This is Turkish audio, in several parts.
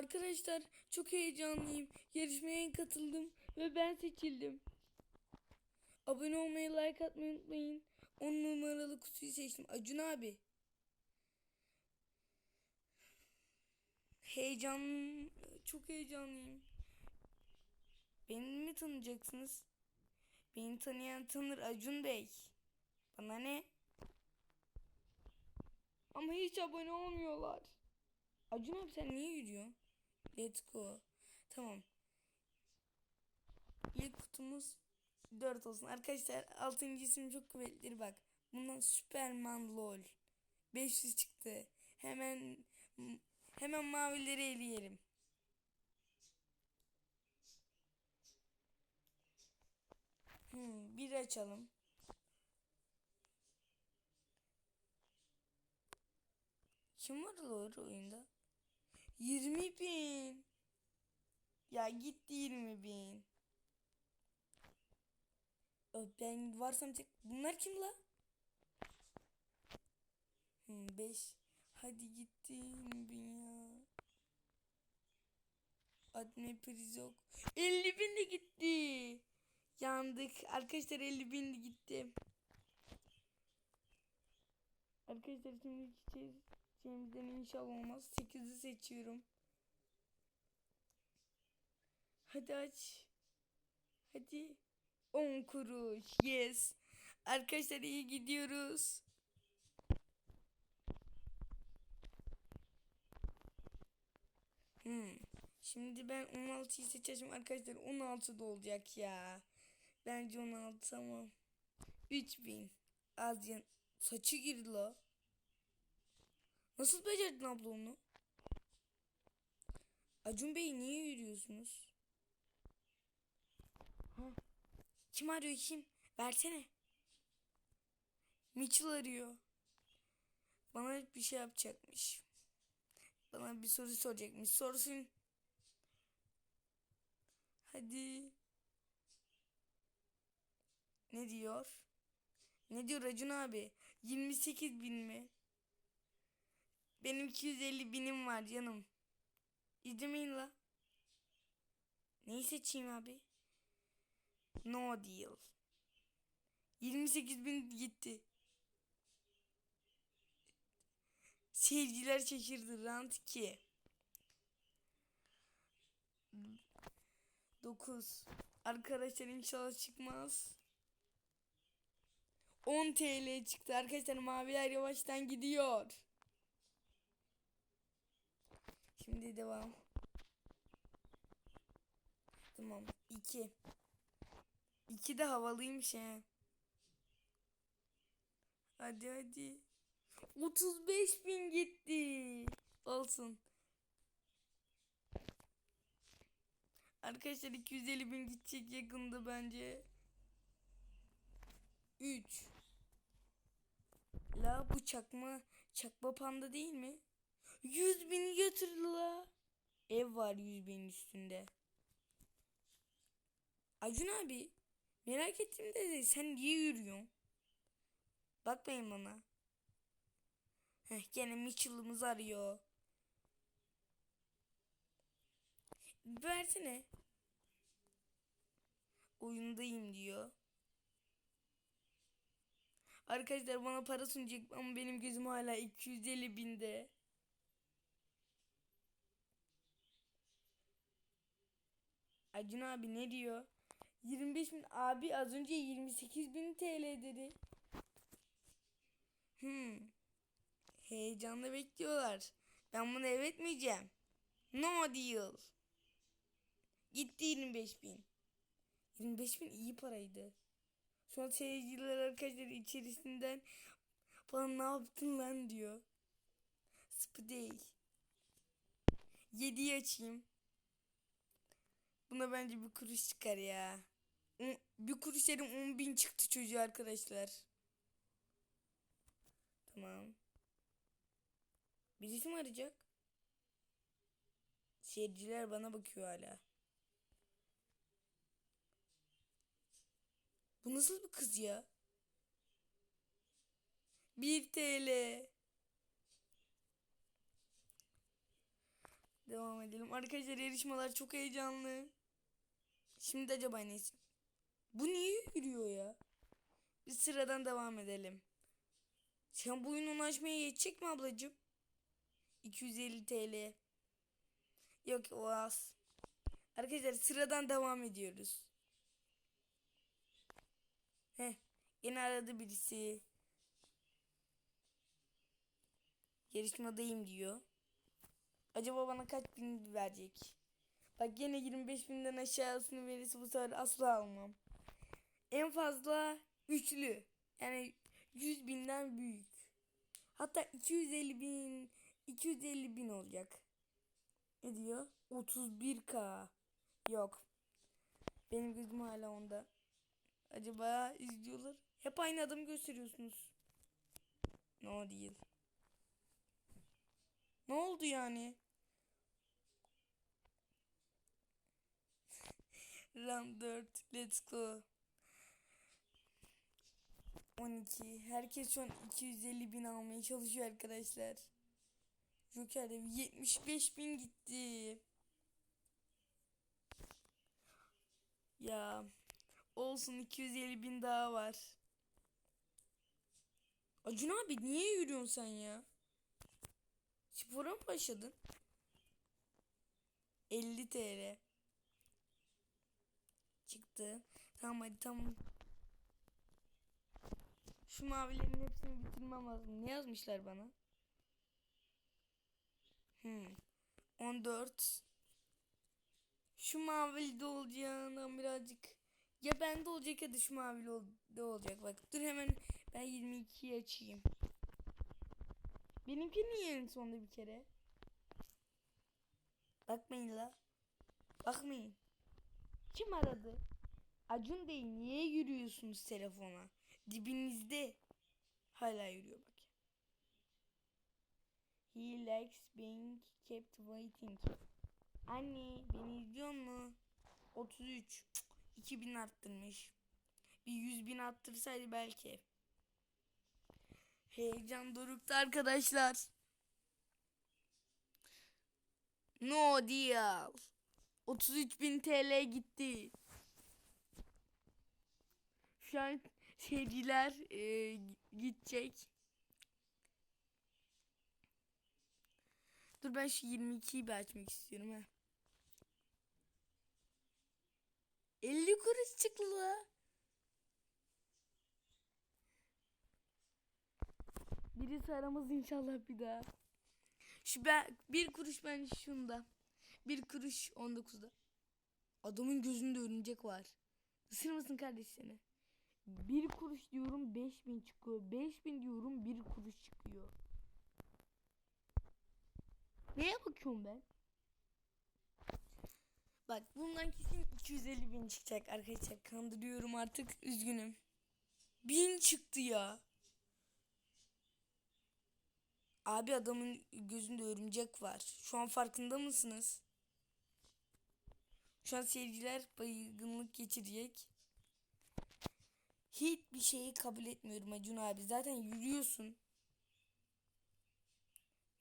Arkadaşlar çok heyecanlıyım. Yarışmaya katıldım ve ben seçildim. Abone olmayı, like atmayı unutmayın. 10 numaralı kutuyu seçtim. Acun abi. Heyecan, çok heyecanlıyım. Beni mi tanıyacaksınız? Beni tanıyan tanır Acun Bey. Bana ne? Ama hiç abone olmuyorlar. Acun abi sen niye yürüyorsun? Let's go. Tamam. İlk kutumuz 4 olsun. Arkadaşlar 6. isim çok kuvvetlidir bak. Bundan Superman LOL. 500 çıktı. Hemen hemen mavileri eleyelim. Hmm, bir açalım. Kim var LOL oyunda? 20 bin. Ya gitti 20 bin. Ben varsam tek... Bunlar kim la? Hmm, 5. Hadi gitti 20 bin ya. Adne priz yok. 50 bin de gitti. Yandık. Arkadaşlar 50 bin de gitti. Arkadaşlar şimdi çiçeğimizden inşallah olmaz. 8'i seçiyorum. Hadi aç. Hadi. 10 kuruş. Yes. Arkadaşlar iyi gidiyoruz. Hmm. Şimdi ben 16'yı seçeceğim arkadaşlar. 16 da olacak ya. Bence 16 tamam. 3000. Az yan. Saçı girdi la. Nasıl becerdin abla onu? Acun Bey niye yürüyorsunuz? Ha. Kim arıyor kim? Versene. Mitchell arıyor. Bana bir şey yapacakmış. Bana bir soru soracakmış. Sorsun. Hadi. Ne diyor? Ne diyor Acun abi? 28 bin mi? Benim 250 binim var canım. İzlemeyin la. Neyi seçeyim abi? No deal. 28 bin gitti. Seyirciler şaşırdı. Rant 2. 9. Arkadaşlar inşallah çıkmaz. 10 TL çıktı. Arkadaşlar maviler yavaştan gidiyor. Şimdi devam. Tamam. 2. 2 de havalıymış he. Hadi hadi. 35 bin gitti. Olsun. Arkadaşlar 250 bin gidecek yakında bence. 3. La bu çakma çakma panda değil mi? 100 bini götürdü la. Ev var 100 binin üstünde. Acun abi merak ettim de sen niye yürüyorsun? Bakmayın bana. Heh, gene Mitchell'ımız arıyor. Versene. Oyundayım diyor. Arkadaşlar bana para sunacak ama benim gözüm hala 250 binde. Acun abi ne diyor? 25 bin abi az önce 28 bin TL dedi. Hmm. Heyecanla bekliyorlar. Ben bunu evet miyeceğim? No deal. Gitti 25 bin. 25 bin iyi paraydı. An seyirciler arkadaşlar içerisinden bana ne yaptın lan diyor. Değil. 7'yi açayım. Buna bence bir kuruş çıkar ya. Bir kuruş dedim 10 bin çıktı çocuğu arkadaşlar. Tamam. Birisi mi arayacak? Seyirciler bana bakıyor hala. Bu nasıl bir kız ya? 1 TL. Devam edelim. Arkadaşlar yarışmalar çok heyecanlı. Şimdi acaba neyse. Bu niye yürüyor ya? Biz sıradan devam edelim. Sen bu oyunu açmaya yetecek mi ablacığım? 250 TL. Yok o az. Arkadaşlar sıradan devam ediyoruz. Heh. Yine aradı birisi. Yarışmadayım diyor. Acaba bana kaç bin verecek? Bak yine 25 binden aşağısını verirse bu sefer asla almam. En fazla üçlü. Yani 100 binden büyük. Hatta 250 bin 250 bin olacak. Ne diyor? 31k. Yok. Benim gözüm hala onda. Acaba izliyorlar. Hep aynı adamı gösteriyorsunuz. No değil. Ne oldu yani? Round 4. Let's go. 12. Herkes şu an 250 bin almaya çalışıyor arkadaşlar. Joker'de 75 bin gitti. Ya olsun 250 bin daha var. Acun abi niye yürüyorsun sen ya? Spora mı başladın? 50 TL. Çıktı. Tamam hadi tamam. Şu mavilerin hepsini bitirmem lazım. Ne yazmışlar bana? Hmm. 14. Şu mavili de olacağından birazcık. Ya bende olacak ya da şu mavili de olacak. Bak dur hemen ben 22'yi açayım. Benimki niye en sonda bir kere? Bakmayın la. Bakmayın. Kim aradı? Acun değil niye yürüyorsunuz telefona? Dibinizde. Hala yürüyor bak. He likes being kept waiting. Anne beni izliyor mu? 33. Cık, 2000 arttırmış. Bir 100 bin arttırsaydı belki. Heyecan dorukta arkadaşlar. No deal. 33.000 TL gitti. Şu an seyirciler e, gidecek. Dur ben şu 22'yi bir açmak istiyorum ha. 50 kuruş çıktı la. Birisi aramaz inşallah bir daha. Şu ben bir kuruş ben şunda. Bir kuruş 19'da. Adamın gözünde örümcek var. Isır mısın kardeş seni? Bir kuruş diyorum 5000 çıkıyor. 5000 diyorum bir kuruş çıkıyor. Neye bakıyorum ben? Bak bundan kesin 250 bin çıkacak arkadaşlar. Kandırıyorum artık üzgünüm. Bin çıktı ya. Abi adamın gözünde örümcek var. Şu an farkında mısınız? Şu an seyirciler baygınlık geçirecek. Hiçbir şeyi kabul etmiyorum Acun abi. Zaten yürüyorsun.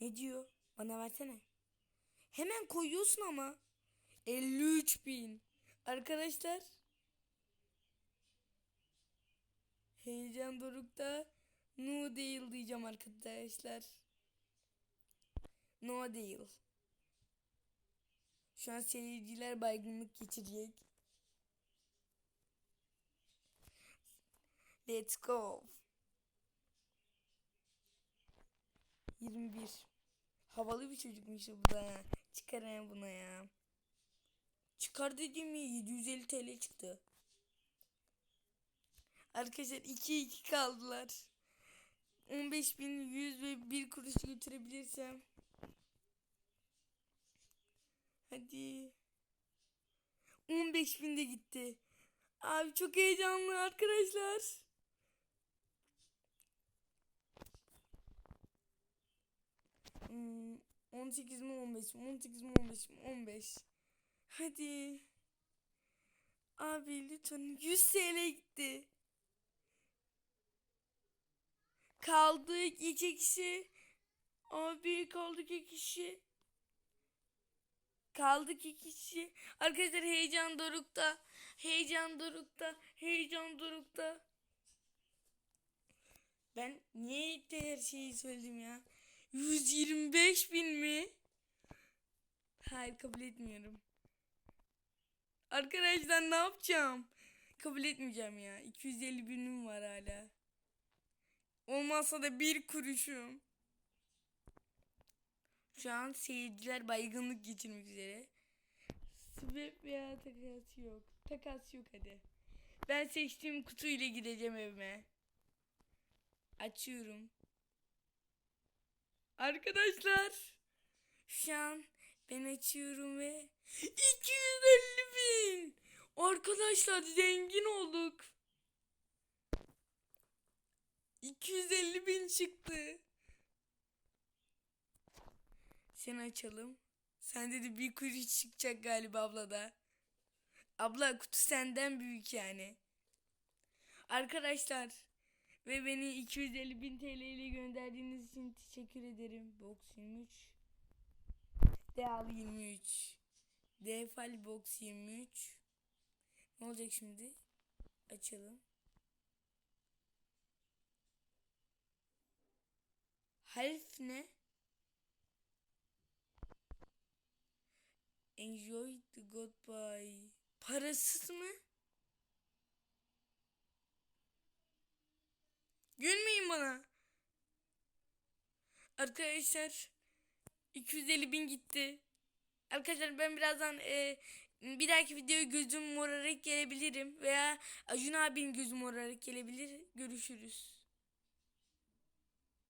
Ne diyor? Bana versene. Hemen koyuyorsun ama. 53 bin. Arkadaşlar. Heyecan dorukta. No değil diyeceğim arkadaşlar. No değil. Şu an seyirciler baygınlık geçirecek. Let's go. 21. Havalı bir çocukmuş bu da. Çıkarayım buna ya. Çıkar dediğim mi 750 TL çıktı. Arkadaşlar 2-2 kaldılar. 15.100 ve 1 kuruş götürebilirsem. Hadi. 15.000 de gitti. Abi çok heyecanlı arkadaşlar. Hmm, 18 mi 15 mi 18 mi 15 mi 15. Hadi. Abi lütfen 100 TL gitti. Kaldı iki kişi. Abi kaldı iki kişi. Kaldı iki kişi. Arkadaşlar heyecan dorukta. Heyecan dorukta. Heyecan dorukta. Ben niye ilk de her şeyi söyledim ya? 125 bin mi? Hayır kabul etmiyorum. Arkadaşlar ne yapacağım? Kabul etmeyeceğim ya. 250 binim var hala. Olmazsa da bir kuruşum. Şu an seyirciler baygınlık geçirmek üzere. Sebep veya takas yok. Takas yok hadi. Ben seçtiğim kutuyla gideceğim evime. Açıyorum. Arkadaşlar. Şu an ben açıyorum ve 250 bin. Arkadaşlar zengin olduk. 250 bin çıktı. Sen açalım. Sende de bir kuruş çıkacak galiba abla da. Abla kutu senden büyük yani. Arkadaşlar ve beni 250 bin TL ile gönderdiğiniz için teşekkür ederim. Box 23. Deal 23. Defal Box 23. Ne olacak şimdi? Açalım. Half ne? Enjoy the goodbye. Parasız mı? Gülmeyin bana. Arkadaşlar 250 bin gitti. Arkadaşlar ben birazdan e, bir dahaki videoya gözüm morarak gelebilirim. Veya Acun abinin gözü morarak gelebilir. Görüşürüz.